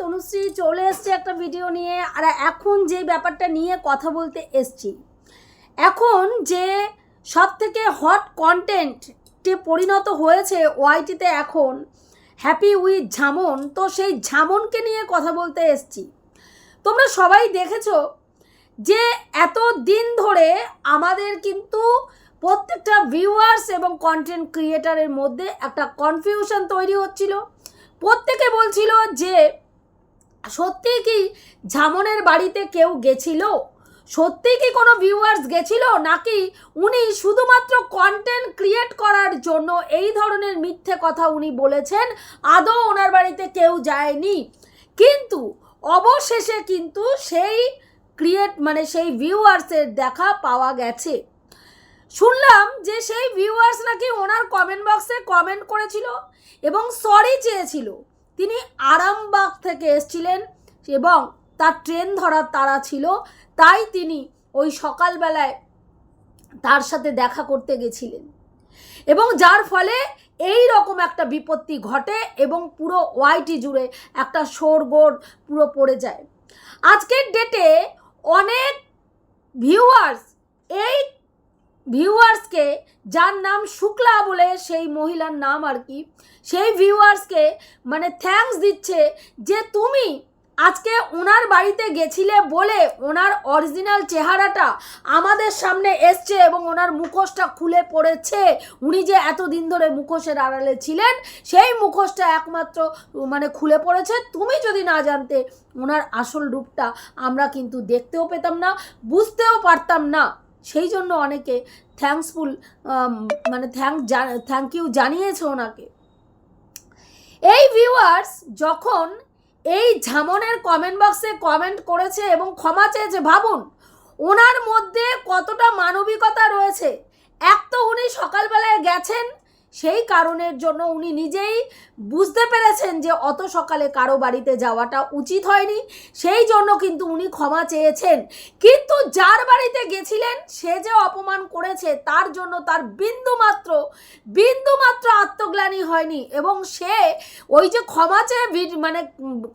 তনুশ্রী চলে এসছে একটা ভিডিও নিয়ে, আর এখন যে ব্যাপারটা নিয়ে কথা বলতে এসছি, এখন যে সব থেকে হট কন্টেন্টে পরিণত হয়েছে ওয়াইটিতে এখন হ্যাপি উইথ ঝামন তো সেই ঝামনকে নিয়ে কথা বলতে এসছি। তোমরা সবাই দেখেছ যে এত দিন ধরে আমাদের কিন্তু প্রত্যেকটা ভিউয়ার্স এবং কন্টেন্ট ক্রিয়েটারের মধ্যে একটা কনফিউশন তৈরি হচ্ছিল। প্রত্যেকে বলছিল যে সত্যি কি ঝামনের বাড়িতে কেউ গেছিল? সত্যি কি কোনো ভিউয়ার্স গেছিল? নাকি উনি শুধুমাত্র কন্টেন্ট ক্রিয়েট করার জন্য এই ধরনের মিথ্যে কথা উনি বলেছেন? আদৌ ওনার বাড়িতে কেউ যায়নি? কিন্তু অবশেষে কিন্তু সেই ক্রিয়েট মানে সেই ভিউয়ার্সের দেখা পাওয়া গেছে। শুনলাম যে সেই ভিউয়ার্স নাকি ওনার কমেন্ট বক্সে কমেন্ট করেছিল এবং সরি চেয়েছিল। তিনি আরামবাগ থেকে এসছিলেন এবং তার ট্রেন ধরার তারা ছিল। তাই তিনি ওই সকালবেলায় তার সাথে দেখা করতে গেছিলেন। এবং যার ফলে এই রকম একটা বিপত্তি ঘটে এবং পুরো ওয়াইটি জুড়ে একটা শোরগোড় পুরো পড়ে যায়। আজকের ডেটে অনেক ভিউয়ার্স এই ভিউয়ার্সকে, যার নাম শুক্লা বলে সেই মহিলার নাম আর কি, সেই ভিউয়ার্সকে মানে থ্যাঙ্কস দিচ্ছে যে তুমি আজকে ওনার বাড়িতে গেছিলে বলে ওনার অরিজিনাল চেহারাটা আমাদের সামনে এসছে এবং ওনার মুখোশটা খুলে পড়েছে। উনি যে এতদিন ধরে মুখোশের আড়ালে ছিলেন, সেই মুখোশটা একমাত্র মানে খুলে পড়েছে। তুমি যদি না জানতে ওনার আসল রূপটা, আমরা কিন্তু দেখতেও পেতাম না, বুঝতেও পারতাম না। সেই জন্য অনেকে থ্যাঙ্কসফুল মানে থ্যাঙ্ক থ্যাংক ইউ জানিয়েছে ওনাকে। এই ভিউয়ার্স যখন এই ঝামনের কমেন্ট বক্সে কমেন্ট করেছে এবং ক্ষমা চেয়েছে, ভাবুন, ওনার মধ্যে কতটা মানবিকতা রয়েছে। এক তো উনি সকালবেলায় গেছেন, সেই কারণের জন্য উনি নিজেই বুঝতে পেরেছেন যে অত সকালে কারও বাড়িতে যাওয়াটা উচিত হয়নি। সেই জন্য কিন্তু উনি ক্ষমা চেয়েছেন। কিন্তু যার বাড়িতে গেছিলেন সে যে অপমান করেছে, তার জন্য তার বিন্দুমাত্র বিন্দুমাত্র আত্মগ্লানি হয়নি। এবং সে ওই যে ক্ষমা চেয়ে মানে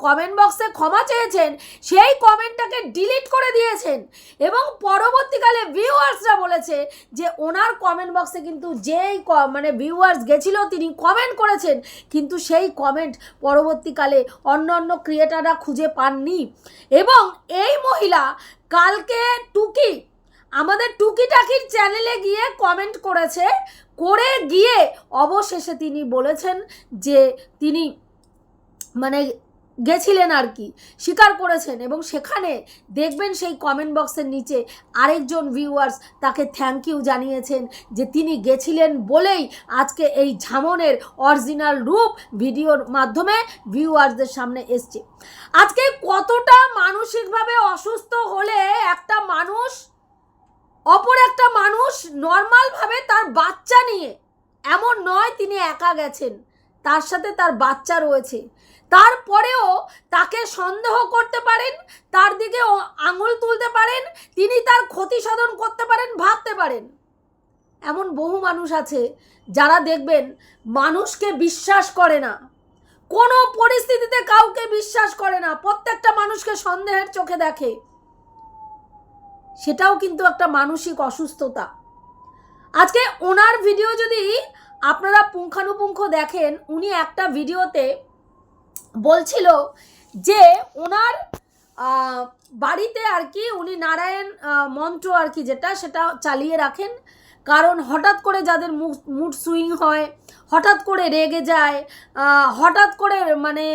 কমেন্ট বক্সে ক্ষমা চেয়েছেন, সেই কমেন্টটাকে ডিলিট করে দিয়েছেন। এবং পরবর্তীকালে ভিউয়ার্সরা বলেছে যে, ওনার কমেন্ট বক্সে কিন্তু যেই মানে ভিউয়ার্স গেছিল, তিনি কমেন্ট করেছেন, কিন্তু সেই কমেন্ট পরবর্তীকালে অন্য অন্য ক্রিয়েটাররা খুঁজে পাননি। এবং এই মহিলা কালকে টুকি আমাদের টুকি টাকির চ্যানেলে গিয়ে কমেন্ট করেছে, করে গিয়ে অবশেষে তিনি বলেছেন যে তিনি মানে গেছিলেন আর কি, স্বীকার করেছেন এবং সেখানে দেখবেন সেই কমেন্ট বক্সের নিচে আরেকজন ভিউয়ার্স তাকে থ্যাংক ইউ জানিয়েছেন যে তিনি গেছিলেন বলেই আজকে এই ঝামনের অরিজিনাল রূপ ভিডিওর মাধ্যমে ভিউয়ার্সদের সামনে এসছে। আজকে কতটা মানসিকভাবে অসুস্থ হলে একটা মানুষ অপর একটা মানুষ নর্মালভাবে তার বাচ্চা নিয়ে, এমন নয় তিনি একা গেছেন, তার সাথে তার বাচ্চা রয়েছে। তারপরেও তাকে সন্দেহ করতে পারেন, তার দিকে আঙুল তুলতে পারেন, তিনি তার ক্ষতি সাধন করতে পারেন, ভাবতে পারেন। এমন বহু মানুষ আছে যারা দেখবেন মানুষকে বিশ্বাস করে না। কোনো পরিস্থিতিতে কাউকে বিশ্বাস করে না। প্রত্যেকটা মানুষকে সন্দেহের চোখে দেখে। সেটাও কিন্তু একটা মানসিক অসুস্থতা। আজকে ওনার ভিডিও যদি আপনারা পুঙ্খানুপুঙ্খ দেখেন, উনি একটা ভিডিওতে বলছিল যে ওনার বাড়িতে আর কি উনি নারায়ণ মন্ত্র আর কি যেটা, সেটা চালিয়ে রাখেন। কারণ হঠাৎ করে যাদের মুড সুইং হয়, হঠাৎ করে রেগে যায় হঠাৎ করে মানে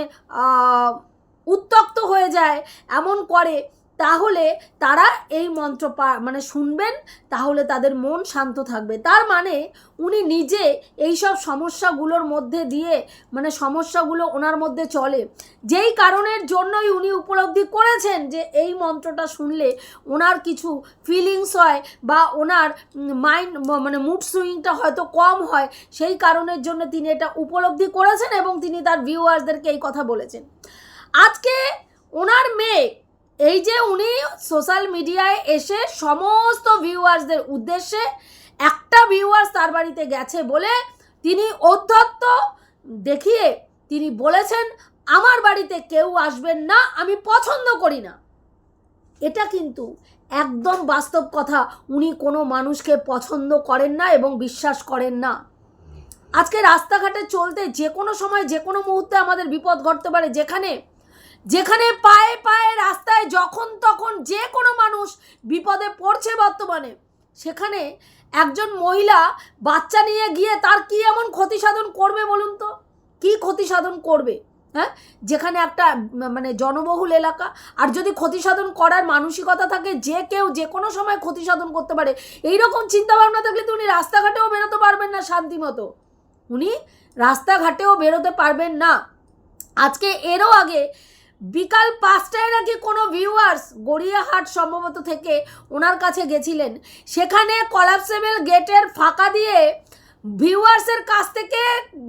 উত্তক্ত হয়ে যায়, এমন করে তাহলে তারা এই মন্ত্র মানে শুনবেন, তাহলে তাদের মন শান্ত থাকবে। তার মানে উনি নিজে এই সব সমস্যাগুলোর মধ্যে দিয়ে মানে সমস্যাগুলো ওনার মধ্যে চলে। যেই কারণের জন্যই উনি উপলব্ধি করেছেন যে এই মন্ত্রটা শুনলে ওনার কিছু ফিলিংস হয় বা ওনার মাইন্ড মানে মুড সুইংটা হয়তো কম হয়, সেই কারণের জন্য তিনি এটা উপলব্ধি করেছেন এবং তিনি তার ভিউয়ার্সদেরকে এই কথা বলেছেন। আজকে ওনার মেয়ে এই যে উনি সোশ্যাল মিডিয়ায় এসে সমস্ত ভিউয়ার্সদের উদ্দেশ্যে একটা ভিউয়ার্স তার বাড়িতে গেছে বলে তিনি অধ্যত্ত দেখিয়ে তিনি বলেছেন, আমার বাড়িতে কেউ আসবেন না, আমি পছন্দ করি না। এটা কিন্তু একদম বাস্তব কথা। উনি কোনো মানুষকে পছন্দ করেন না এবং বিশ্বাস করেন না। আজকে রাস্তাঘাটে চলতে যে কোনো সময়, যে কোনো মুহূর্তে আমাদের বিপদ ঘটতে পারে যেখানে যেখানে পায়ে পায়ে রাস্তায় যখন তখন যে কোনো মানুষ বিপদে পড়ছে বর্তমানে, সেখানে একজন মহিলা বাচ্চা নিয়ে গিয়ে তার কি এমন ক্ষতি সাধন করবে বলুন তো? কি ক্ষতি সাধন করবে? হ্যাঁ? যেখানে একটা মানে জনবহুল এলাকা, আর যদি ক্ষতি সাধন করার মানসিকতা থাকে যে কেউ যে কোনো সময় ক্ষতি সাধন করতে পারে এই এইরকম চিন্তাভাবনা থাকলে তো উনি রাস্তাঘাটেও বেরোতে পারবেন না শান্তি মতো উনি রাস্তাঘাটেও বেরোতে পারবেন না। আজকে এরও আগে বিকাল পাঁচটায় নাকি কোনো ভিউয়ার্স গড়িয়াহাট সম্ভবত থেকে ওনার কাছে গেছিলেন। সেখানে কলাপসেবল গেটের ফাঁকা দিয়ে ভিউয়ার্সের কাছ থেকে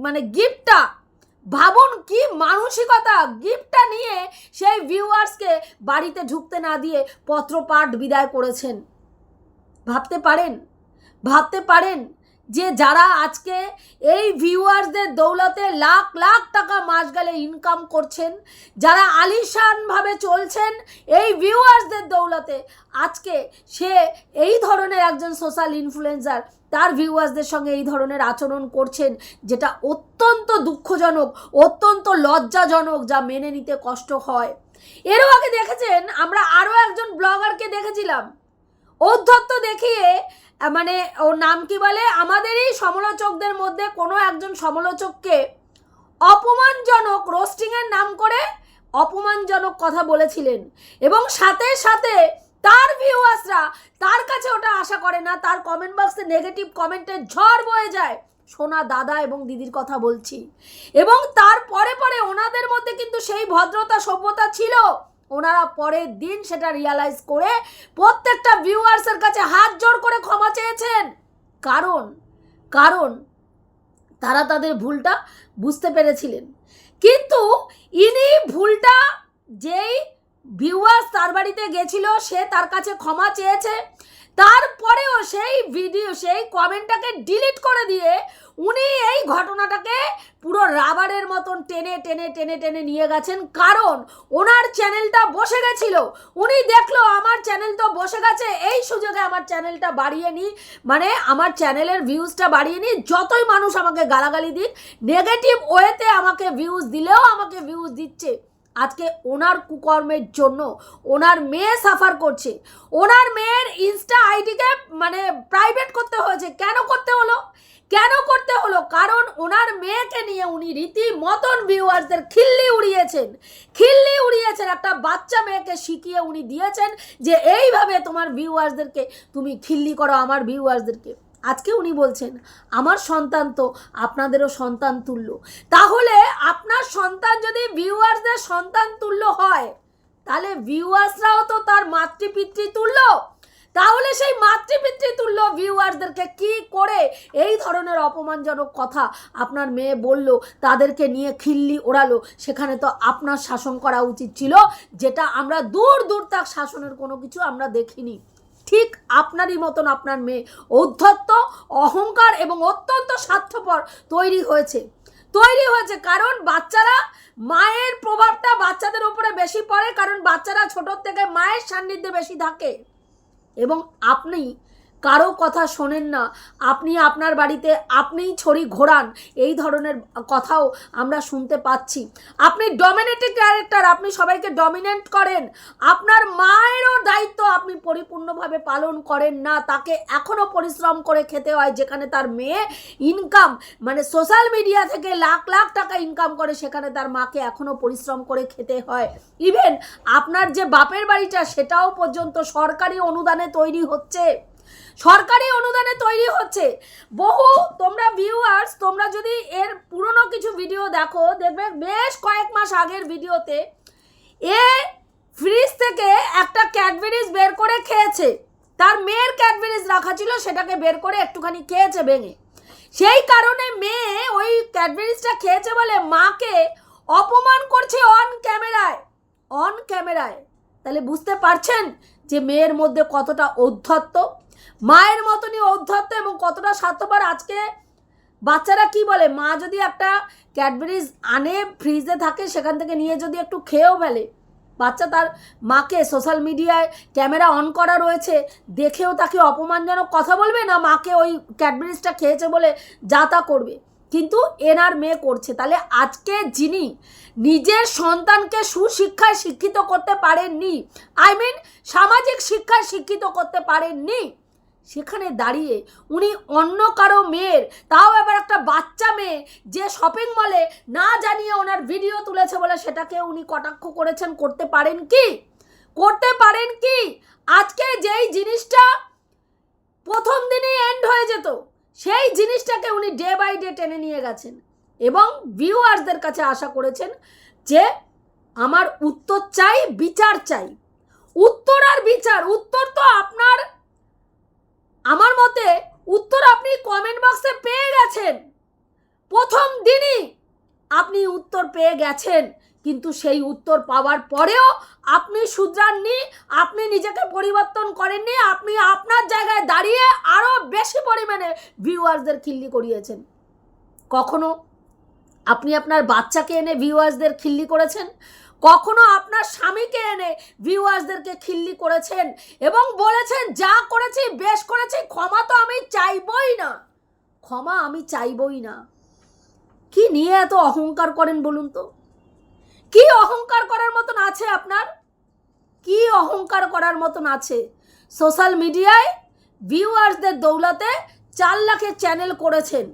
মানে গিফটটা ভাবুন কি মানসিকতা গিফটটা নিয়ে সেই ভিউয়ার্সকে বাড়িতে ঢুকতে না দিয়ে পত্রপাঠ বিদায় করেছেন। ভাবতে পারেন? ভাবতে পারেন? যে যারা আজকে এই ভিউয়ার্সদের দৌলতে লাখ লাখ টাকা মাস গেলে ইনকাম করছেন, যারা আলিশানভাবে চলছেন এই ভিউয়ার্সদের দৌলতে, আজকে সে এই ধরনের একজন সোশ্যাল ইনফ্লুয়েন্সার তার ভিউয়ার্সদের সঙ্গে এই ধরনের আচরণ করছেন, যেটা অত্যন্ত দুঃখজনক, অত্যন্ত লজ্জাজনক যা মেনে নিতে কষ্ট হয়। এরও আগে দেখেছেন, আমরা আরও একজন ব্লগারকে দেখেছিলাম। ঔদ্ধত্য দেখিয়ে মানে ওর নাম কি বলে? আমাদেরই সমালোচকদের মধ্যে কোনো একজন সমালোচককে অপমানজনক রোস্টিংয়ের নাম করে অপমানজনক কথা বলেছিলেন। এবং সাথে সাথে তার ভিউয়ার্সরা তার কাছে ওটা আশা করে না, তার কমেন্ট বক্সে নেগেটিভ কমেন্টের ঝড় বয়ে যায়। সোনা, দাদা এবং দিদির কথা বলছি। এবং তার পরে পরে ওনাদের মধ্যে কিন্তু সেই ভদ্রতা, সভ্যতা ছিল। ওনারা পরের দিন সেটা রিয়ালাইজ করে প্রত্যেকটা ভিউয়ার্সের কাছে হাত জোর করে ক্ষমা চেয়েছেন। কারণ কারণ তারা তাদের ভুলটা বুঝতে পেরেছিলেন। কিন্তু ইনি ভুলটা যেই ভিউয়ার্স তার বাড়িতে গেছিল, সে তার কাছে ক্ষমা চেয়েছে। তারপরেও সেই ভিডিও সেই কমেন্টটাকে ডিলিট করে দিয়ে উনি এই ঘটনাটাকে পুরো রাবারের মতন টেনে টেনে টেনে টেনে নিয়ে গেছেন। কারণ ওনার চ্যানেলটা বসে গেছিল। উনি দেখল, আমার চ্যানেল তো বসে গেছে, এই সুযোগে আমার চ্যানেলটা বাড়িয়ে নিই মানে আমার চ্যানেলের ভিউজটা বাড়িয়ে নিই যতই মানুষ আমাকে গালাগালি দিক নেগেটিভ ওয়েতে আমাকে ভিউজ দিলেও আমাকে ভিউজ দিচ্ছে। আজকে ওনার কুকর্মের জন্য ওনার মেয়ে সাফার করছে। ওনার মেয়ের ইনস্টা আইডিকে মানে প্রাইভেট করতে হয়েছে। কেন করতে হলো? কেন করতে হলো? কারণ ওনার মেয়েকে নিয়ে উনি রীতি মতন ভিউয়ার্সদের খিল্লি উড়িয়েছেন। খিল্লি উড়িয়েছেন। একটা বাচ্চা মেয়েকে শিখিয়ে উনি দিয়েছেন যে, এইভাবে তোমার ভিউয়ার্সদেরকে তুমি খিল্লি করো, আমার ভিউয়ার্সদেরকে আজকে উনি বলছেন, আমার সন্তান তো আপনাদেরও সন্তান তুল্য। তাহলে আপনার সন্তান যদি ভিউয়ার্সদের সন্তান তুল্য হয়, তাহলে ভিউয়ার্সরাও তো তার মাতৃপিতৃ তুল্য। তাহলে সেই মাতৃপিতৃ তুল্য ভিউয়ার্সদেরকে কি করে এই ধরনের অপমানজনক কথা আপনার মেয়ে বলল, তাদেরকে নিয়ে খিল্লি ওড়ালো? সেখানে তো আপনার শাসন করা উচিত ছিল, যেটা আমরা দূর দূর তাক শাসনের কোনো কিছু আমরা দেখিনি। ঠিক আপনারই মতন আপনার মেয়ে। অধ্যত্ত, অহংকার এবং অত্যন্ত স্বার্থপর তৈরি হয়েছে। তৈরি হয়েছে কারণ বাচ্চারা মায়ের প্রভাবটা বাচ্চাদের উপরে বেশি পড়ে কারণ বাচ্চারা ছোটোর থেকে মায়ের সান্নিধ্যে বেশি থাকে। এবং আপনি কারও কথা শোনেন না। আপনি আপনার বাড়িতে আপনিই ছড়ি ঘোরান। এই ধরনের কথাও আমরা শুনতে পাচ্ছি। আপনি ডমিনেটিং ক্যারেক্টার আপনি সবাইকে ডমিনেন্ট করেন। আপনার মায়েরও দায়িত্ব আপনি পরিপূর্ণভাবে পালন করেন না। তাকে এখনও পরিশ্রম করে খেতে হয়, যেখানে তার মেয়ে ইনকাম মানে সোশ্যাল মিডিয়া থেকে লাখ লাখ টাকা ইনকাম করে, সেখানে তার মাকে এখনও পরিশ্রম করে খেতে হয়। ইভেন আপনার যে বাপের বাড়িটা, সেটাও পর্যন্ত সরকারি অনুদানে তৈরি হচ্ছে। সরকারি অনুদানে তৈরি হচ্ছে। বহু তোমরা ভিউয়ার্স তোমরা যদি এর পুরনো কিছু ভিডিও দেখো, দেখবে বেশ কয়েক মাস আগের ভিডিওতে এ ফ্রিজ থেকে একটা ক্যাডবেরিজ বের করে খেয়েছে। তার মেয়ের ক্যাডবেরিজ রাখা ছিল, সেটাকে বের করে একটুখানি খেয়েছে ভেঙে। সেই কারণে মেয়ে ওই ক্যাডবেরিজটা খেয়েছে বলে মাকে অপমান করছে অন ক্যামেরায় অন ক্যামেরায় তাহলে বুঝতে পারছেন যে মেয়ের মধ্যে কতটা ঔদ্ধত্য? মায়ের মতনই ঔদ্ধত্য এবং কতটা স্বার্থপর। আজকে বাচ্চারা কি বলে? মা যদি একটা ক্যাডবেরিজ আনে, ফ্রিজে থাকে, সেখান থেকে নিয়ে যদি একটু খেয়েও ফেলে, বাচ্চা তার মাকে সোশ্যাল মিডিয়ায় ক্যামেরা অন করা রয়েছে, দেখেও তাকে অপমানজনক কথা বলবে না মাকে ওই ক্যাডবেরিজটা খেয়েছে বলে যা তা করবে? কিন্তু এনার মেয়ে করছে। তাহলে আজকে যিনি নিজের সন্তানকে সুশিক্ষায় শিক্ষিত করতে পারেননি, আই মিন সামাজিক শিক্ষায় শিক্ষিত করতে পারেননি সেখানে দাঁড়িয়ে উনি অন্য কারও মেয়ের, তাও এবার একটা বাচ্চা মেয়ে যে শপিং মলে না জানিয়ে ওনার ভিডিও তুলেছে বলে সেটাকে উনি কটাক্ষ করেছেন, করতে পারেন কি? করতে পারেন কি? আজকে যেই জিনিসটা প্রথম দিনেই এন্ড হয়ে যেত, সেই জিনিসটাকে উনি ডে বাই ডে টেনে নিয়ে গেছেন এবং ভিউয়ার্সদের কাছে আশা করেছেন যে আমার উত্তর চাই, বিচার চাই। উত্তর আর বিচার, উত্তর তো আপনার আমার মতে উত্তর আপনি কমেন্ট বক্সে পেয়ে গেছেন। প্রথম দিনই আপনি উত্তর পেয়ে গেছেন, কিন্তু সেই উত্তর পাওয়ার পরেও আপনি শুধরাননি, আপনি নিজেকে পরিবর্তন করেননি, আপনি আপনার জায়গায় দাঁড়িয়ে আরও বেশি পরিমাণে ভিউয়ার্সদের খিল্লি করিয়েছেন। কখনো আপনি আপনার বাচ্চাকে এনে ভিউয়ার্সদের খিল্লি করেছেন? কখনো আপনার স্বামীকে এনে ভিউয়ার্সদেরকে খিল্লি করেছেন এবং বলেছেন, যা করেছি, বেশ করেছি, ক্ষমা তো আমি চাইবই না। ক্ষমা আমি চাইবই না। কি নিয়ে এত অহংকার করেন বলুন তো? কি অহংকার করার মতন আছে আপনার? কি অহংকার করার মতন আছে? সোশ্যাল মিডিয়ায় ভিউয়ার্সদের দৌলতে চার লাখের চ্যানেল করেছেন।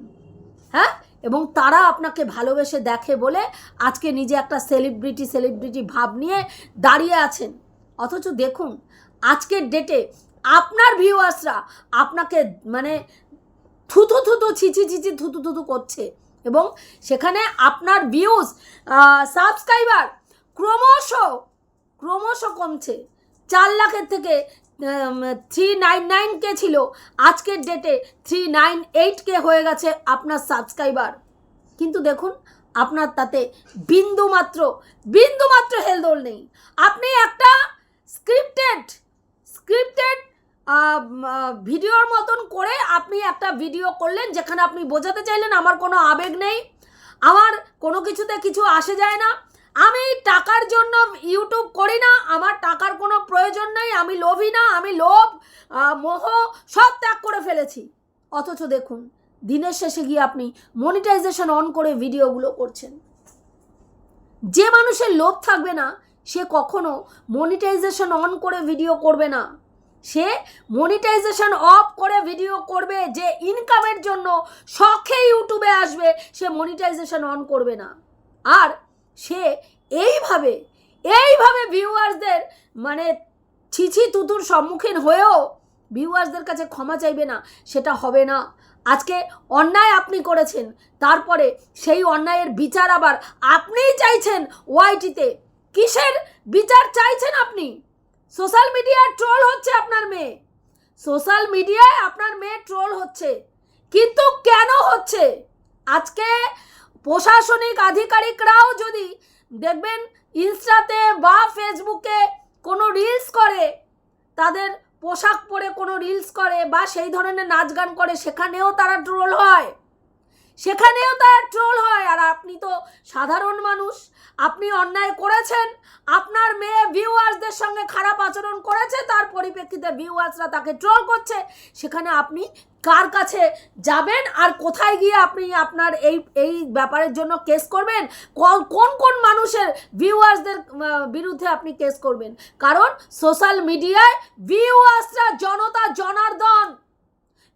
হ্যাঁ? এবং তারা আপনাকে ভালোবেসে দেখে বলে আজকে নিজে একটা সেলিব্রিটি সেলিব্রিটি ভাব নিয়ে দাঁড়িয়ে আছেন। অথচ দেখুন, আজকের ডেটে আপনার ভিউয়ার্সরা আপনাকে মানে থুতু থুতু ছিচি ছিচি থুতু থুতু করছে এবং সেখানে আপনার ভিউজ সাবস্ক্রাইবার ক্রমশ ক্রমশ কমছে। চার লাখের থেকে থ্রি নাইন নাইন কে ছিল। আজকের ডেটে থ্রি নাইন এইট কে হয়ে গেছে আপনার সাবস্ক্রাইবার কিন্তু দেখুন, আপনার তাতে বিন্দু মাত্র বিন্দু মাত্র হেলদোল নেই। আপনি একটা স্ক্রিপ্টেড স্ক্রিপ্টেড ভিডিওর মতন করে আপনি একটা ভিডিও করলেন, যেখানে আপনি বোঝাতে চাইলেন আমার কোনো আবেগ নেই। আমার কোনো কিছুতে কিছু আসে যায় না। আমি টাকার জন্য ইউটিউব করি না, আমার টাকার কোনো প্রয়োজন নেই, আমি লোভী না, আমি লোভ মোহ, সব ত্যাগ করে ফেলেছি। অথচ দেখুন, দিনের শেষে গিয়ে আপনি মনিটাইজেশন অন করে ভিডিওগুলো করছেন। যে মানুষের লোভ থাকবে না, সে কখনো মনিটাইজেশন অন করে ভিডিও করবে না। সে মনিটাইজেশন অফ করে ভিডিও করবে, যে ইনকামের জন্য শখে ইউটিউবে আসবে, সে মনিটাইজেশন অন করবে না। আর সে এইভাবে এইভাবে ভিউয়ার্সদের মানে ছিছি তুতুর সম্মুখীন হয়েও ভিউয়ার্সদের কাছে ক্ষমা চাইবে না, সেটা হবে না। আজকে অন্যায় আপনি করেছেন, তারপরে সেই অন্যায়ের বিচার আবার আপনিই চাইছেন ওয়াইটিতে। কিসের বিচার চাইছেন আপনি? সোশ্যাল মিডিয়ায় ট্রোল হচ্ছে আপনার মেয়ে। সোশ্যাল মিডিয়ায় আপনার মেয়ে ট্রোল হচ্ছে। কিন্তু কেন হচ্ছে? আজকে প্রশাসনিক আধিকারিকরাও যদি দেখবেন ইনস্টাতে বা ফেসবুকে কোনো রিলস করে, তাদের পোশাক পরে কোনো রিলস করে বা সেই ধরনের নাচ গান করে, সেখানেও তারা ট্রোল হয়। সেখানেও তার ট্রোল হয়। আর আপনি তো সাধারণ মানুষ, আপনি অন্যায় করেছেন, আপনার মেয়ে ভিউয়ার্সদের সঙ্গে খারাপ আচরণ করেছে, তার পরিপ্রেক্ষিতে ভিউয়ার্সরা তাকে ট্রোল করছে। সেখানে আপনি কার কাছে যাবেন আর কোথায় গিয়ে আপনি আপনার এই এই ব্যাপারের জন্য কেস করবেন? কোন কোন মানুষের ভিউয়ার্সদের বিরুদ্ধে আপনি কেস করবেন? কারণ সোশ্যাল মিডিয়ায় ভিউয়ার্সরা জনতা জনার্দন।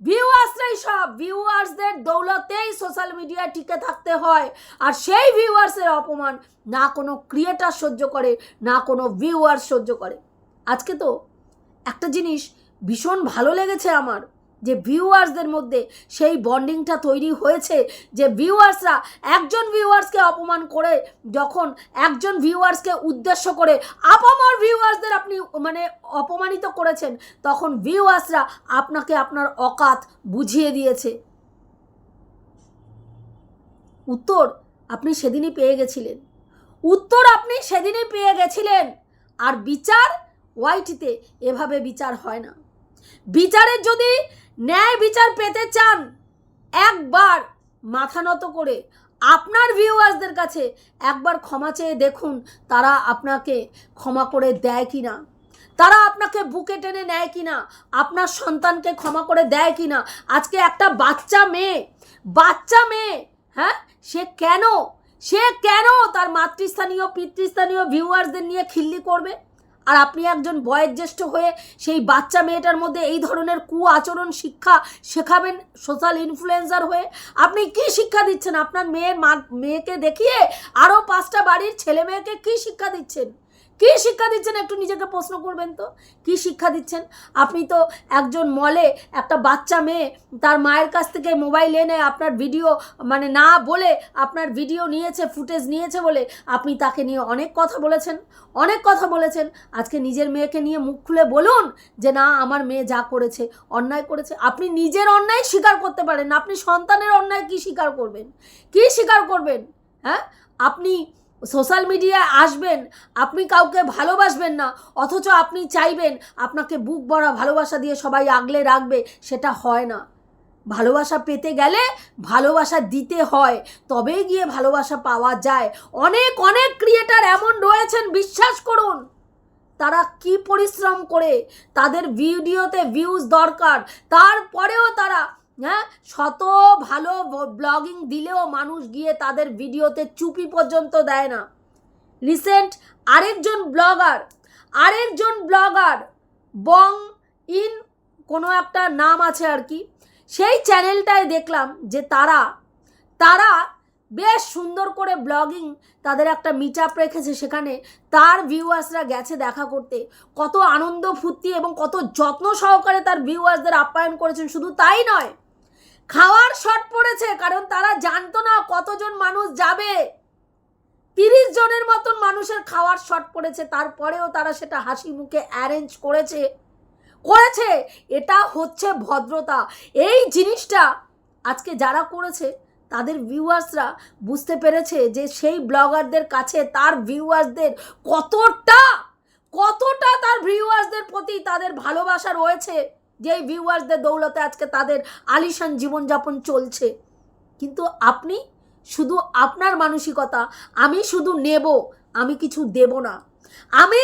ভিউয়ার্সরাই সব, ভিউয়ার্সদের দৌলতেই সোশ্যাল মিডিয়ায় টিকে থাকতে হয়। আর সেই ভিউয়ার্সের অপমান না কোনো ক্রিয়েটার সহ্য করে, না কোনো ভিউয়ার্স সহ্য করে। আজকে তো একটা জিনিস ভীষণ ভালো লেগেছে আমার। যে ভিউয়ার্সদের মধ্যে সেই বন্ডিংটা তৈরি হয়েছে, যে ভিউয়ার্সরা একজন ভিউয়ার্সকে অপমান করে, যখন একজন ভিউয়ার্সকে উদ্দেশ্য করে আপামর ভিউয়ার্সদের আপনি মানে অপমানিত করেছেন, তখন ভিউয়ার্সরা আপনাকে আপনার অকাত বুঝিয়ে দিয়েছে। উত্তর, আপনি সেদিনই পেয়ে গেছিলেন। উত্তর, আপনি সেদিনই পেয়ে গেছিলেন। আর বিচার ওয়াইটিতে এভাবে বিচার হয় না। বিচারের যদি ন্যায় বিচার পেতে চান, একবার মাথা নত করে আপনার ভিউয়ার্সদের কাছে একবার ক্ষমা চেয়ে দেখুন তারা আপনাকে ক্ষমা করে দেয় কি না তারা আপনাকে বুকে টেনে নেয় কি না আপনার সন্তানকে ক্ষমা করে দেয় কি না আজকে একটা বাচ্চা মেয়ে বাচ্চা মেয়ে হ্যাঁ? সে কেন সে কেন তার মাতৃস্থানীয়, পিতৃস্থানীয় ভিউয়ার্সদের নিয়ে খিল্লি করবে? আর আপনি একজন বয়োজ্যেষ্ঠ হয়ে সেই বাচ্চা মেয়েটার মধ্যে এই ধরনের কু আচরণ শিক্ষা শেখাবেন সোশ্যাল ইনফ্লুয়েন্সার হয়ে? আপনি কি শিক্ষা দিচ্ছেন? আপনার মেয়ের মা, মেয়েকে দেখিয়ে আরও পাঁচটা বাড়ির ছেলে মেয়েকে কী শিক্ষা দিচ্ছেন? কি শিক্ষা দিচ্ছেন? একটু নিজেকে প্রশ্ন করবেন তো। কি শিক্ষা দিচ্ছেন? আপনি তো একজন মলে একটা বাচ্চা মেয়ে, তার মায়ের কাছ থেকে মোবাইল এনে আপনার ভিডিও মানে না বলে আপনার ভিডিও নিয়েছে ফুটেজ নিয়েছে বলে আপনি তাকে নিয়ে অনেক কথা বলেছেন, অনেক কথা বলেছেন। আজকে নিজের মেয়েকে নিয়ে মুখ খুলে বলুন যে, না, আমার মেয়ে যা করেছে, অন্যায় করেছে। আপনি নিজের অন্যায় স্বীকার করতে পারেন আপনি সন্তানের অন্যায় কি স্বীকার করবেন? কি স্বীকার করবেন? হ্যাঁ? আপনি সোশ্যাল মিডিয়ায় আসবেন, আপনি কাউকে ভালোবাসবেন না, অথচ আপনি চাইবেন আপনাকে বুক ভরা ভালোবাসা দিয়ে সবাই আগলে রাখবে, সেটা হয় না। ভালোবাসা পেতে গেলে ভালোবাসা দিতে হয়, তবেই গিয়ে ভালোবাসা পাওয়া যায়। অনেক অনেক ক্রিয়েটার এমন রয়েছেন, বিশ্বাস করুন। তারা কি পরিশ্রম করে, তাদের ভিডিওতে ভিউজ দরকার, তারপরেও তারা হ্যাঁ? শত ভালো ব্লগিং দিলেও মানুষ গিয়ে তাদের ভিডিওতে চুপি পর্যন্ত দেয় না। রিসেন্ট আরেকজন ব্লগার আরেকজন ব্লগার বং ইন কোনো একটা নাম আছে আর কি, সেই চ্যানেলটায় দেখলাম যে তারা তারা বেশ সুন্দর করে ব্লগিং তাদের একটা মিট আপ রেখেছে সেখানে। তার ভিউয়ার্সরা গেছে দেখা করতে। কত আনন্দ ফুর্তি এবং কত যত্ন সহকারে তার ভিউয়ার্সদের আপ্যায়ন করেছেন। শুধু তাই নয় খাওয়ার শট পড়েছে, কারণ তারা জানতো না কতজন মানুষ যাবে। তিরিশ জনের মতন মানুষের খাওয়ার শট পড়েছে, তারপরেও তারা সেটা হাসি মুখে অ্যারেঞ্জ করেছে। করেছে, এটা হচ্ছে ভদ্রতা। এই জিনিসটা আজকে যারা করেছে, তাদের ভিউয়ার্সরা বুঝতে পেরেছে যে সেই ব্লগারদের কাছে তার ভিউয়ার্সদের কতটা কতটা তার ভিউয়ার্সদের প্রতি তাদের ভালোবাসা রয়েছে। যেই ভিউয়ার্সদের দৌলতে আজকে তাদের আলিশান জীবনযাপন চলছে। কিন্তু আপনি শুধু আপনার মানসিকতা, আমি শুধু নেব, আমি কিছু দেব না। আমি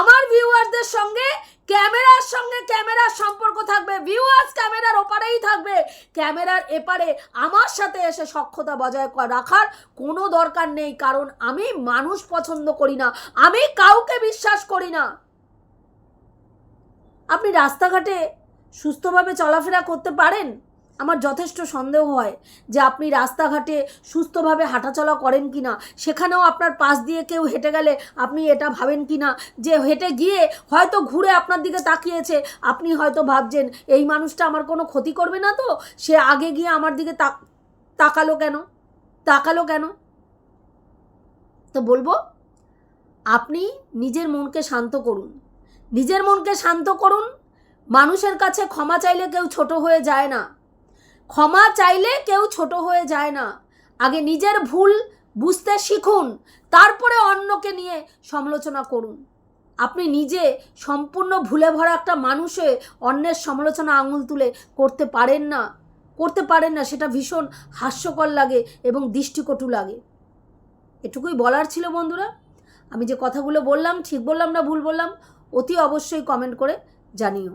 আমার ভিউয়ার্সদের সঙ্গে, ক্যামেরার সঙ্গে ক্যামেরার সম্পর্ক থাকবে ভিউয়ার্স ক্যামেরার ওপারেই থাকবে। ক্যামেরার এপারে আমার সাথে এসে সক্ষতা বজায় রাখার কোনো দরকার নেই, কারণ আমি মানুষ পছন্দ করি না, আমি কাউকে বিশ্বাস করি না। আপনি রাস্তাঘাটে সুস্থভাবে চলাফেরা করতে পারেন? আমার যথেষ্ট সন্দেহ হয় যে আপনি রাস্তাঘাটে সুস্থভাবে হাঁটাচলা করেন কি না সেখানেও আপনার পাশ দিয়ে কেউ হেঁটে গেলে আপনি এটা ভাবেন কি না যে হেঁটে গিয়ে হয়তো ঘুরে আপনার দিকে তাকিয়েছে, আপনি হয়তো ভাবছেন, এই মানুষটা আমার কোনো ক্ষতি করবে না তো? সে আগে গিয়ে আমার দিকে তাক তাকালো কেন? তাকালো কেন? তো বলব, আপনি নিজের মনকে শান্ত করুন। নিজের মনকে শান্ত করুন মানুষের কাছে ক্ষমা চাইলে কেউ ছোট হয়ে যায় না। ক্ষমা চাইলে কেউ ছোট হয়ে যায় না। আগে নিজের ভুল বুঝতে শিখুন, তারপরে অন্যকে নিয়ে সমালোচনা করুন। আপনি নিজে সম্পূর্ণ ভুলে ভরা একটা মানুষে অন্যের সমালোচনা আঙুল তুলে করতে পারেন না। করতে পারেন না, সেটা ভীষণ হাস্যকর লাগে এবং দৃষ্টিকটু লাগে। এটুকুই বলার ছিল বন্ধুরা। আমি যে কথাগুলো বললাম, ঠিক বললাম না ভুল বললাম, অতি অবশ্যই কমেন্ট করে জানিও।